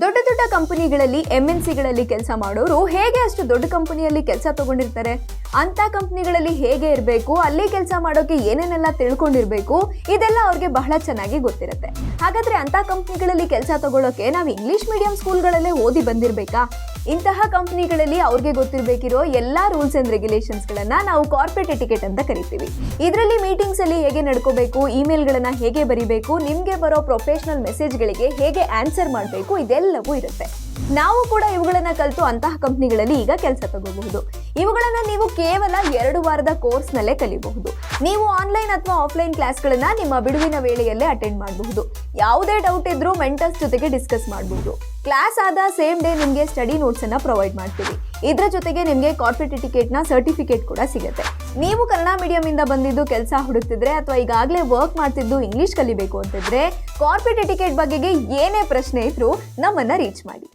ದೊಡ್ಡ ದೊಡ್ಡ ಕಂಪನಿಗಳಲ್ಲಿ ಎಂ ಎನ್ ಸಿಗಳಲ್ಲಿ ಕೆಲಸ ಮಾಡೋರು ಹೇಗೆ ಅಷ್ಟು ದೊಡ್ಡ ಕಂಪನಿಯಲ್ಲಿ ಕೆಲಸ ತಗೊಂಡಿರ್ತಾರೆ? ಅಂತ ಕಂಪನಿಗಳಲ್ಲಿ ಹೇಗೆ ಇರಬೇಕು? ಅಲ್ಲಿ ಕೆಲಸ ಮಾಡೋಕೆ ಏನೇನೆಲ್ಲ ತಿಳ್ಕೊಂಡಿರಬೇಕು? ಇದೆಲ್ಲ ಅವ್ರಿಗೆ ಬಹಳ ಚೆನ್ನಾಗಿ ಗೊತ್ತಿರುತ್ತೆ. ಹಾಗಾದ್ರೆ ಅಂತ ಕಂಪನಿಗಳಲ್ಲಿ ಕೆಲಸ ತಗೊಳ್ಳೋಕೆ ನಾವು ಇಂಗ್ಲಿಷ್ ಮೀಡಿಯಂ ಸ್ಕೂಲ್ಗಳಲ್ಲೇ ಓದಿ ಬಂದಿರಬೇಕಾ? ಇಂತಹ ಕಂಪನಿಗಳಲ್ಲಿ ಅವ್ರಿಗೆ ಗೊತ್ತಿರಬೇಕಿರೋ ಎಲ್ಲ ರೂಲ್ಸ್ ಅಂಡ್ ರೆಗ್ಯುಲೇಷನ್ಸ್ಗಳನ್ನು ನಾವು ಕಾರ್ಪೊರೇಟ್ ಎಟಿಕೆಟ್ ಅಂತ ಕರಿತೀವಿ. ಇದರಲ್ಲಿ ಮೀಟಿಂಗ್ಸ್ ಅಲ್ಲಿ ಹೇಗೆ ನಡ್ಕೋಬೇಕು ಇಮೇಲ್ಗಳನ್ನು ಹೇಗೆ ಬರಿಬೇಕು, ನಿಮಗೆ ಬರೋ ಪ್ರೊಫೆಷನಲ್ ಮೆಸೇಜ್ಗಳಿಗೆ ಹೇಗೆ ಆನ್ಸರ್ ಮಾಡಬೇಕು, ಇದೆಲ್ಲವೂ ಇರುತ್ತೆ. ನಾವು ಕೂಡ ಇವುಗಳನ್ನ ಕಲಿತು ಅಂತಹ ಕಂಪ್ನಿಗಳಲ್ಲಿ ಈಗ ಕೆಲಸ ತಗೋಬಹುದು. ಇವುಗಳನ್ನ ನೀವು ಕೇವಲ ಎರಡು ವಾರದ ಕೋರ್ಸ್ನಲ್ಲೇ ಕಲಿಬಹುದು. ನೀವು ಆನ್ಲೈನ್ ಅಥವಾ ಆಫ್ಲೈನ್ ಕ್ಲಾಸ್ಗಳನ್ನ ನಿಮ್ಮ ಬಿಡುವಿನ ವೇಳೆಯಲ್ಲೇ ಅಟೆಂಡ್ ಮಾಡಬಹುದು. ಯಾವುದೇ ಡೌಟ್ ಇದ್ರೂ ಮೆಂಟರ್ಸ್ ಜೊತೆಗೆ ಡಿಸ್ಕಸ್ ಮಾಡಬಹುದು. ಕ್ಲಾಸ್ ಆದ ಸೇಮ್ ಡೇ ನಿಮಗೆ ಸ್ಟಡಿ ನೋಟ್ಸ್ ಅನ್ನ ಪ್ರೊವೈಡ್ ಮಾಡ್ತೀವಿ. ಇದರ ಜೊತೆಗೆ ನಿಮಗೆ ಕಾರ್ಪೊರೇಟ್ ಟಿಕೆಟ್ನ ಸರ್ಟಿಫಿಕೇಟ್ ಕೂಡ ಸಿಗುತ್ತೆ. ನೀವು ಕನ್ನಡ ಮೀಡಿಯಂ ಇಂದ ಬಂದಿದ್ದು ಕೆಲಸ ಹುಡುಕ್ತಿದ್ರೆ ಅಥವಾ ಈಗಾಗಲೇ ವರ್ಕ್ ಮಾಡ್ತಿದ್ದು ಇಂಗ್ಲಿಷ್ ಕಲಿಬೇಕು ಅಂತಿದ್ರೆ ಕಾರ್ಪೊರೇಟ್ ಟಿಕೆಟ್ ಬಗ್ಗೆಗೆ ಏನೇ ಪ್ರಶ್ನೆ ಇದ್ರೂ ನಮ್ಮನ್ನ ರೀಚ್ ಮಾಡಿ.